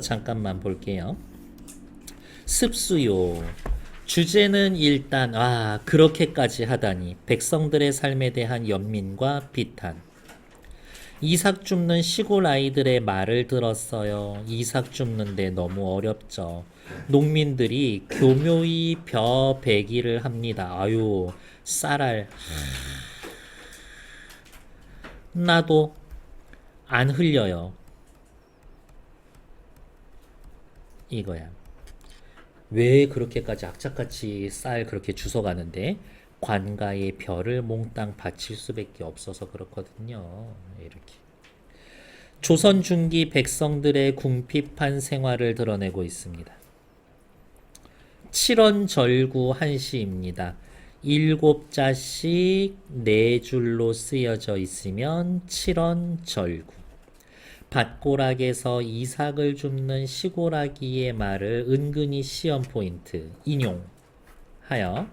잠깐만 볼게요. 습수요. 주제는 일단 아 그렇게까지 하다니 백성들의 삶에 대한 연민과 비탄. 이삭 줍는 시골 아이들의 말을 들었어요. 이삭 줍는데 너무 어렵죠. 농민들이 교묘히 벼 베기를 합니다. 아유 쌀알. 나도 안 흘려요. 이거야. 왜 그렇게까지 악착같이 쌀 그렇게 주워가는데 관가에 별을 몽땅 바칠 수밖에 없어서 그렇거든요. 이렇게. 조선 중기 백성들의 궁핍한 생활을 드러내고 있습니다. 칠원절구 한시입니다. 일곱 자씩 네 줄로 쓰여져 있으면 칠원절구. 밭고락에서 이삭을 줍는 시고라기의 말을 은근히 시험 포인트 인용하여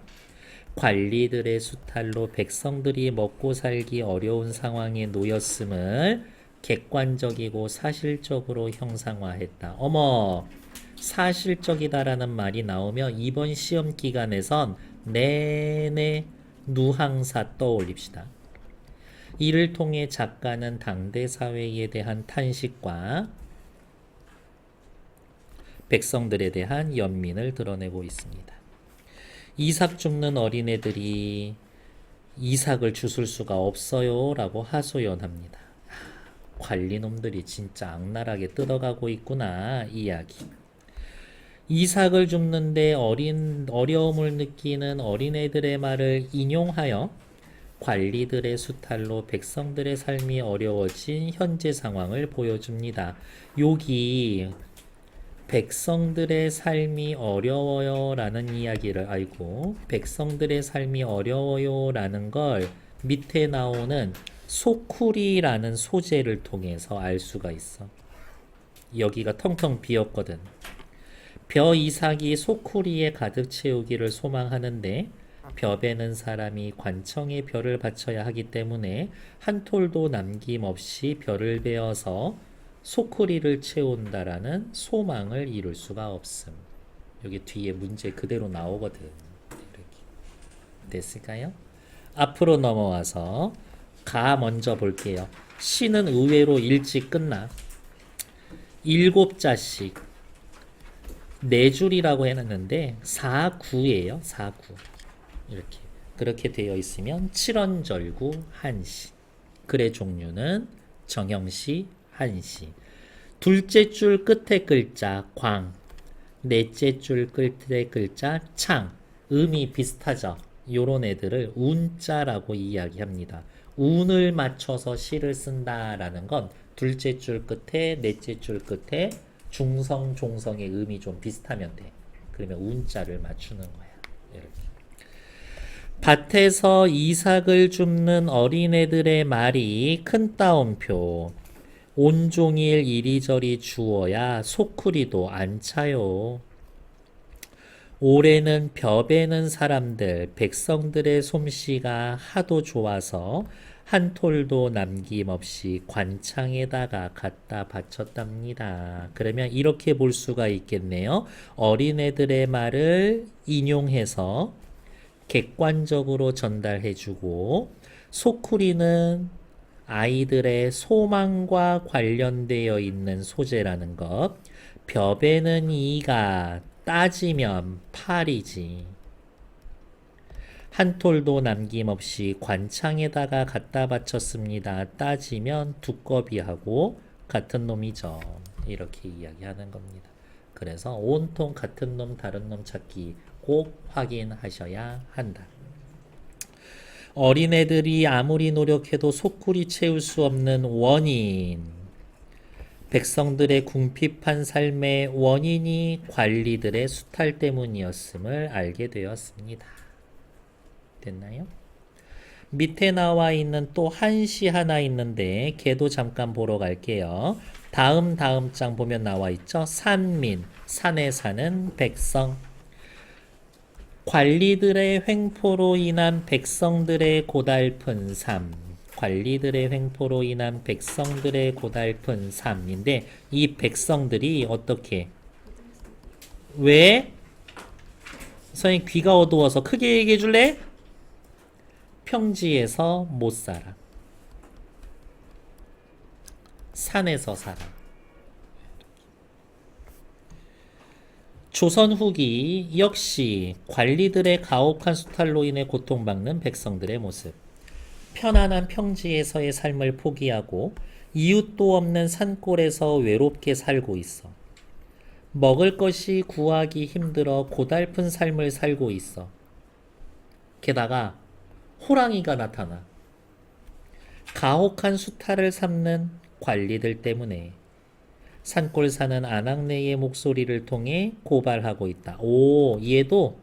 관리들의 수탈로 백성들이 먹고 살기 어려운 상황에 놓였음을 객관적이고 사실적으로 형상화했다. 어머, 사실적이다라는 말이 나오면 이번 시험 기간에선 내내 누항사 떠올립시다. 이를 통해 작가는 당대 사회에 대한 탄식과 백성들에 대한 연민을 드러내고 있습니다. 이삭 줍는 어린애들이 이삭을 주술 수가 없어요 라고 하소연합니다. 하, 관리놈들이 진짜 악랄하게 뜯어가고 있구나 이야기. 이삭을 줍는데 어린 어려움을 느끼는 어린애들의 말을 인용하여 관리들의 수탈로 백성들의 삶이 어려워진 현재 상황을 보여줍니다. 여기 백성들의 삶이 어려워요 라는 이야기를 알고 백성들의 삶이 어려워요 라는 걸 밑에 나오는 소쿠리라는 소재를 통해서 알 수가 있어. 여기가 텅텅 비었거든. 벼 이삭이 소쿠리에 가득 채우기를 소망하는데 벼베는 사람이 관청에 벼를 바쳐야 하기 때문에 한 톨도 남김없이 벼를 베어서 소쿠리를 채운다라는 소망을 이룰 수가 없음. 여기 뒤에 문제 그대로 나오거든. 됐을까요? 앞으로 넘어와서 가 먼저 볼게요. 시는 의외로 일찍 끝나. 일곱 자씩 네 줄이라고 해놨는데 4, 9예요. 4, 9. 이렇게. 그렇게 되어 있으면 칠원절구 한시. 글의 종류는 정형시 한시. 둘째 줄 끝에 글자 광. 넷째 줄 끝에 글자 창. 음이 비슷하죠. 요런 애들을 운자라고 이야기합니다. 운을 맞춰서 시를 쓴다라는 건 둘째 줄 끝에 넷째 줄 끝에 중성 종성의 음이 좀 비슷하면 돼. 그러면 운자를 맞추는 거야. 이렇게 밭에서 이삭을 줍는 어린애들의 말이 큰 따옴표. 온종일 이리저리 주어야 소쿠리도 안 차요. 올해는 벼베는 사람들, 백성들의 솜씨가 하도 좋아서 한 톨도 남김없이 관창에다가 갖다 바쳤답니다. 그러면 이렇게 볼 수가 있겠네요. 어린애들의 말을 인용해서 객관적으로 전달해주고 소쿠리는 아이들의 소망과 관련되어 있는 소재라는 것. 벼베는 이가 따지면 팔이지. 한 톨도 남김없이 관창에다가 갖다 바쳤습니다. 따지면 두꺼비하고 같은 놈이죠. 이렇게 이야기하는 겁니다. 그래서 온통 같은 놈 다른 놈 찾기 꼭 확인하셔야 한다. 어린애들이 아무리 노력해도 소쿠리 채울 수 없는 원인. 백성들의 궁핍한 삶의 원인이 관리들의 수탈 때문이었음을 알게 되었습니다. 됐나요? 밑에 나와 있는 또 한 시 하나 있는데 걔도 잠깐 보러 갈게요. 다음 다음 장 보면 나와 있죠. 산민, 산에 사는 백성. 관리들의 횡포로 인한 백성들의 고달픈 삶. 관리들의 횡포로 인한 백성들의 고달픈 삶인데 이 백성들이 어떻게 왜 선생님 귀가 어두워서 크게 얘기해 줄래? 평지에서 못 살아. 산에서 살아. 조선 후기 역시 관리들의 가혹한 수탈로 인해 고통받는 백성들의 모습. 편안한 평지에서의 삶을 포기하고 이웃도 없는 산골에서 외롭게 살고 있어. 먹을 것이 구하기 힘들어 고달픈 삶을 살고 있어. 게다가 호랑이가 나타나. 가혹한 수탈을 삼는 관리들 때문에 산골 사는 아낙네의 목소리를 통해 고발하고 있다. 오, 얘도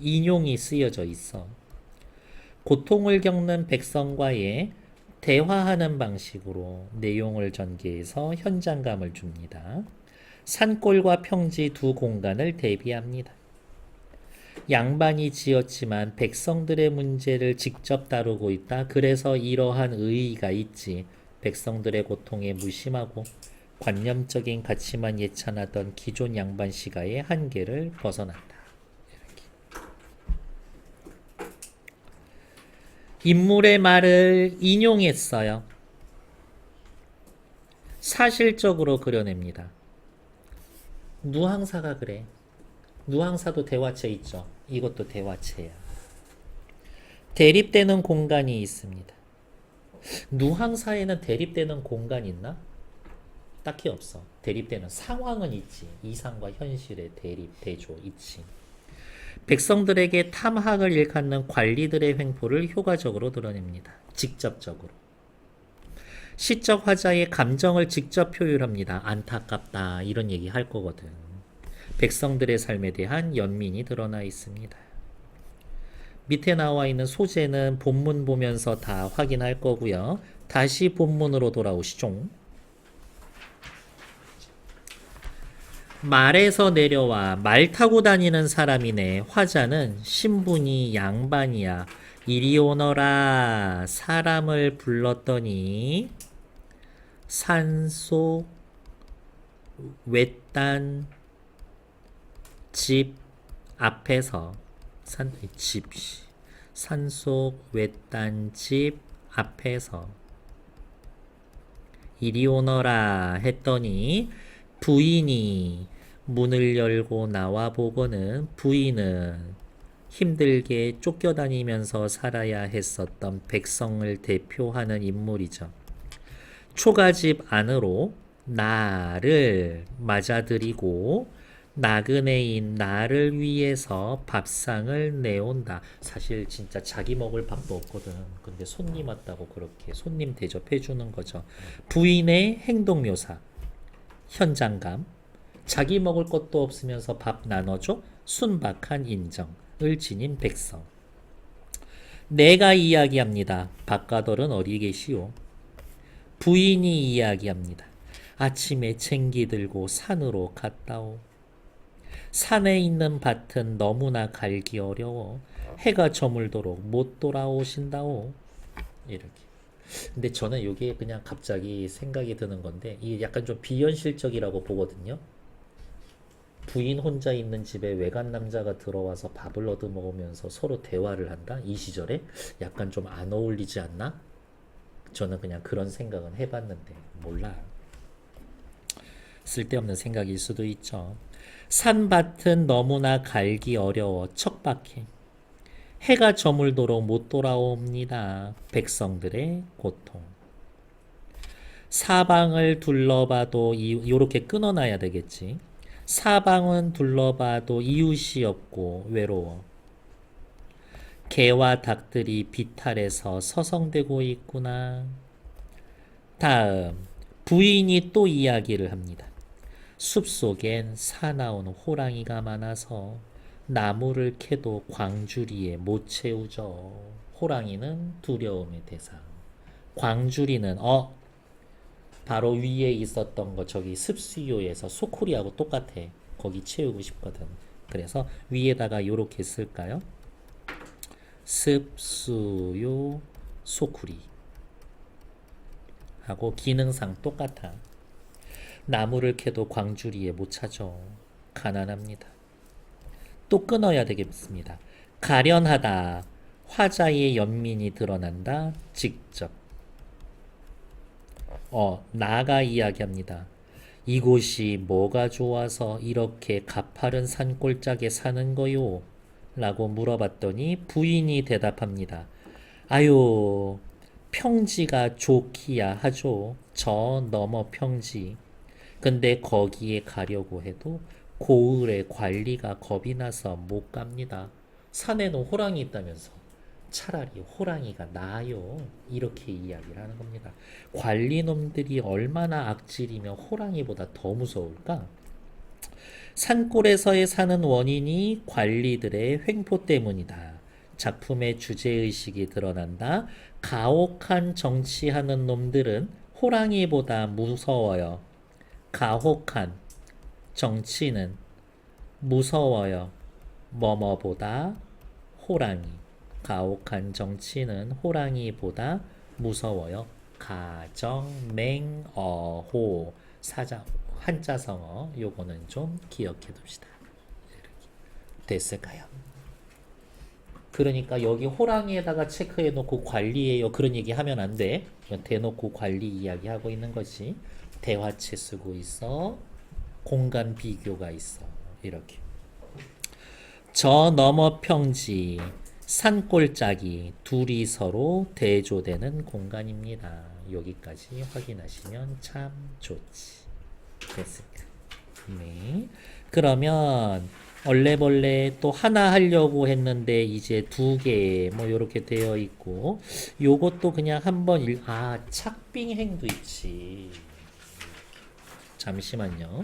인용이 쓰여져 있어. 고통을 겪는 백성과의 대화하는 방식으로 내용을 전개해서 현장감을 줍니다. 산골과 평지 두 공간을 대비합니다. 양반이 지었지만 백성들의 문제를 직접 다루고 있다. 그래서 이러한 의의가 있지. 백성들의 고통에 무심하고 관념적인 가치만 예찬하던 기존 양반 시가의 한계를 벗어난다. 인물의 말을 인용했어요. 사실적으로 그려냅니다. 누항사가 그래. 누항사도 대화체 있죠. 이것도 대화체야. 대립되는 공간이 있습니다. 누항사에는 대립되는 공간이 있나? 딱히 없어. 대립되는 상황은 있지. 이상과 현실의 대립, 대조 있지. 백성들에게 탐학을 일컫는 관리들의 횡포를 효과적으로 드러냅니다. 직접적으로. 시적 화자의 감정을 직접 표현합니다. 안타깝다. 이런 얘기 할 거거든. 백성들의 삶에 대한 연민이 드러나 있습니다. 밑에 나와 있는 소재는 본문 보면서 다 확인할 거고요. 다시 본문으로 돌아오시죠. 말에서 내려와 말 타고 다니는 사람이네. 화자는 신분이 양반이야. 이리 오너라. 사람을 불렀더니 산속 외딴 집 앞에서 산, 집, 산속 외딴 집 앞에서 이리 오너라 했더니 부인이 문을 열고 나와 보고는 부인은 힘들게 쫓겨다니면서 살아야 했었던 백성을 대표하는 인물이죠. 초가집 안으로 나를 맞아들이고 나그네인 나를 위해서 밥상을 내온다. 사실 진짜 자기 먹을 밥도 없거든. 근데 손님 왔다고 그렇게 손님 대접해 주는 거죠. 부인의 행동 묘사, 현장감, 자기 먹을 것도 없으면서 밥 나눠줘 순박한 인정을 지닌 백성. 내가 이야기합니다. 바가돌은 어디 계시오? 부인이 이야기합니다. 아침에 챙기 들고 산으로 갔다오. 산에 있는 밭은 너무나 갈기 어려워. 해가 저물도록 못 돌아오신다오. 이렇게. 근데 저는 이게 그냥 갑자기 생각이 드는 건데, 이게 약간 좀 비현실적이라고 보거든요. 부인 혼자 있는 집에 외간 남자가 들어와서 밥을 얻어 먹으면서 서로 대화를 한다? 이 시절에 약간 좀 안 어울리지 않나? 저는 그냥 그런 생각은 해봤는데, 몰라. 쓸데없는 생각일 수도 있죠. 산밭은 너무나 갈기 어려워 척박해. 해가 저물도록 못 돌아옵니다. 백성들의 고통. 사방을 둘러봐도 이, 요렇게 끊어놔야 되겠지. 사방은 둘러봐도 이웃이 없고 외로워. 개와 닭들이 비탈에서 서성대고 있구나. 다음 부인이 또 이야기를 합니다. 숲속엔 사나운 호랑이가 많아서 나무를 캐도 광주리에 못 채우죠. 호랑이는 두려움의 대상. 광주리는 어 바로 위에 있었던 거 저기 습수요에서 소쿠리하고 똑같아. 거기 채우고 싶거든. 그래서 위에다가 요렇게 쓸까요? 습수요 소쿠리. 하고 기능상 똑같아. 나무를 캐도 광주리에 못 찾아. 가난합니다. 또 끊어야 되겠습니다. 가련하다. 화자의 연민이 드러난다. 직접. 어, 나가 이야기합니다. 이곳이 뭐가 좋아서 이렇게 가파른 산골짜기에 사는 거요? 라고 물어봤더니 부인이 대답합니다. 아유, 평지가 좋기야 하죠. 저 너머 평지. 근데 거기에 가려고 해도 고을의 관리가 겁이 나서 못 갑니다. 산에는 호랑이 있다면서. 차라리 호랑이가 나아요. 이렇게 이야기를 하는 겁니다. 관리놈들이 얼마나 악질이며 호랑이보다 더 무서울까? 산골에서의 사는 원인이 관리들의 횡포 때문이다. 작품의 주제의식이 드러난다. 가혹한 정치하는 놈들은 호랑이보다 무서워요. 가혹한 정치는 무서워요. 뭐뭐보다 호랑이. 가혹한 정치는 호랑이보다 무서워요. 가정맹어호 사자 한자성어 요거는 좀 기억해 둡시다. 됐을까요? 그러니까 여기 호랑이에다가 체크해 놓고 관리해요 그런 얘기 하면 안 돼. 대놓고 관리 이야기 하고 있는 것이 대화체 쓰고 있어. 공간 비교가 있어. 이렇게. 저 너머 평지 산골짜기 둘이 서로 대조되는 공간입니다. 여기까지 확인하시면 참 좋지. 됐습니다. 네. 그러면 얼레벌레 또 하나 하려고 했는데 이제 두 개 뭐 이렇게 되어 있고 요것도 그냥 한번 읽... 아 착빙 행도 있지. 잠시만요.